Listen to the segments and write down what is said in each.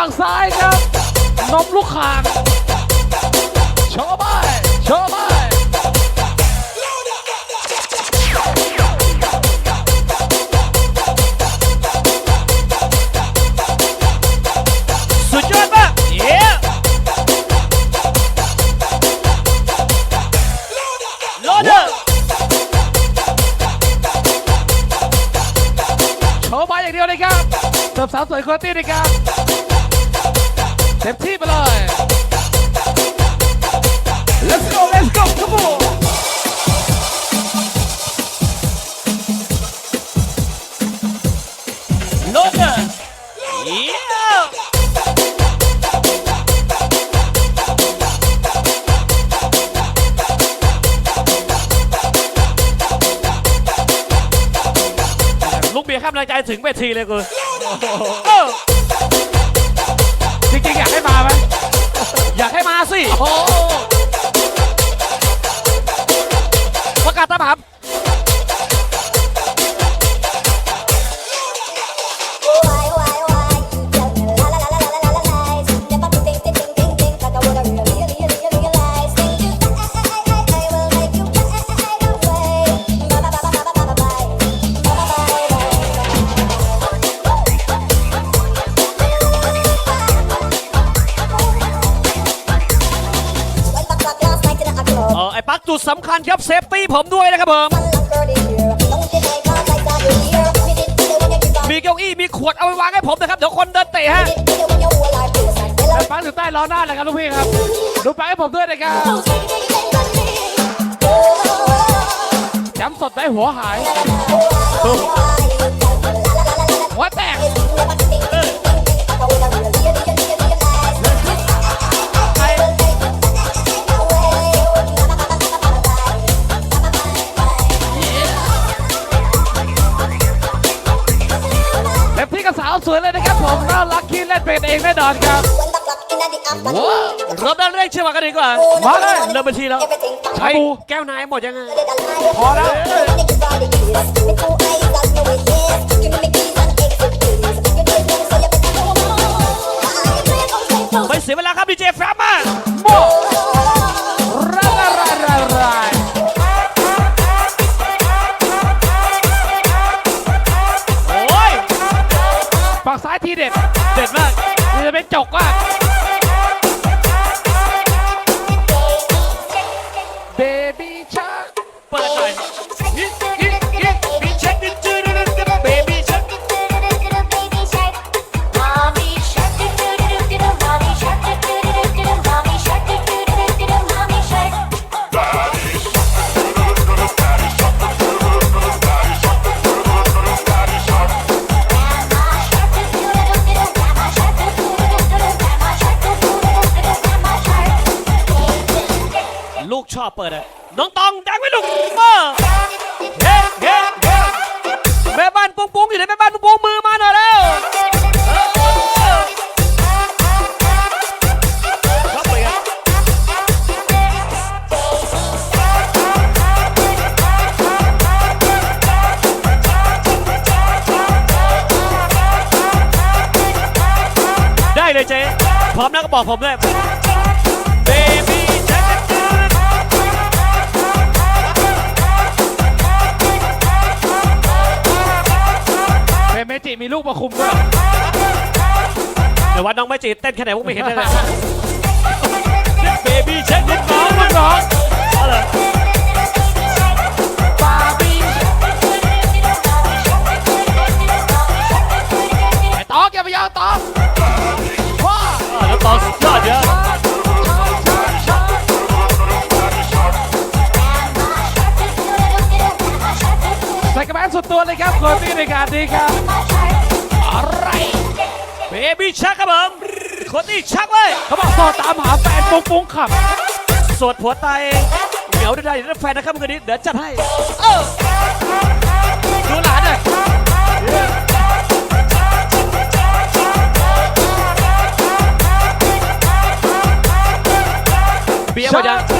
ครับฝั่งซ้ายครับนมลูกข่างโชว์ไปโชว์ไปสุดยอดมากเย้โลเดอร์โชว์ไปอย่างเดียวเลยครับเสิร์ฟสาวสวยคุณตี้นะครับ เต็มที่ไปเลย let's go let's go come on โลเดอร์เย้ลูกเบียร์ข้ามแรงใจถึงเวทีเลยกูเออ จริงๆอยากให้มาไหมอยากให้มาสิ โอ้ จุดสำคัญครับเซฟตี้ผมด้วยนะครับผมมีเก้าอี้มีขวดเอาไว้วางให้ผมนะครับเดี๋ยวคนเดินเตะฮะแต่ฟังถึงใต้ล้อหน้าเลยครับลูกพี่ครับดูไปให้ผมด้วยนะครับจำสดได้หัวหาย สาวสวยเลยนะครับผมน่ารักขี้เล่นเป็นเองแน่นอนครับว้าวเริ่มด้านเร่งเชื่อมากันดีกว่ามาเลยเริ่มบัญชีแล้วชาบูแก้วนายหมดยังไงพอแล้ว ชอบเปิดอะน้องตองแดงไหมลูกมาเฮ้เฮ้เฮ้แม่บ้านปุ้งปุ้งอยู่ไหนแม่บ้านปุ้งปุ้งมือมาหน่อยเร็วได้เลยเจ๊พร้อมแล้วก็บอกผมเลย จิมีลูกมาคุมด้วยเดี๋ยววันน้องไม่จีเต้นแค่ไหนพวกไม่เห็นเลยนะ Baby Jack นิดน้องนิดน้องเอาเลยบาร์บี้ไอ้ตอกอย่าไปยอมตอกว้าอะแล้วต่อสุดยอดเยอะใส่กระแบนสุดตัวเลยครับคนที่ในการนี้ครับ อะไร Baby Jack ครับผมคนที่ชักไว้เขาบอกสอดตามหาแฟนปุ้งปุ้งขับสวดผัวตายเหนียวได้ได้แฟนนะครับคืนนี้เดี๋ยวจัดให้เออดูหลานหน่อยเบียร์หมดยัง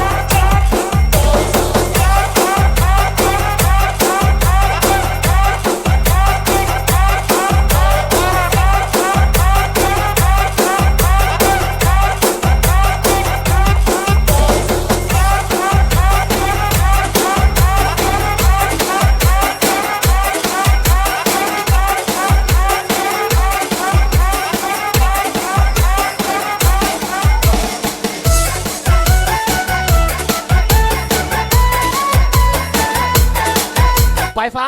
ฟ้า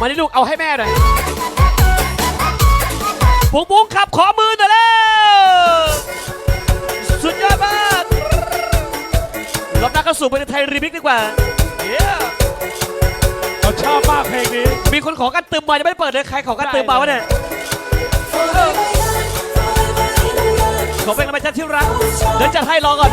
มานี่ลูกเอาให้แม่หน่อยปุ้งปุ้งขับขอมือหน่อยแล้วสุดยอดมากรอบหน้าเข้าสู่ประเทศไทยรีมิกซ์ดีกว่าเย้เราชอบมากเพลงนี้ มีคนขอกันตึมมายังไม่ได้เปิดเลยใครขอกันตึมมาวะเนี่ยเออขอเป็นกำลังใจที่รักเดี๋ยวจะให้รอก่อน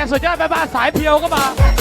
เป็นไงสุดยอด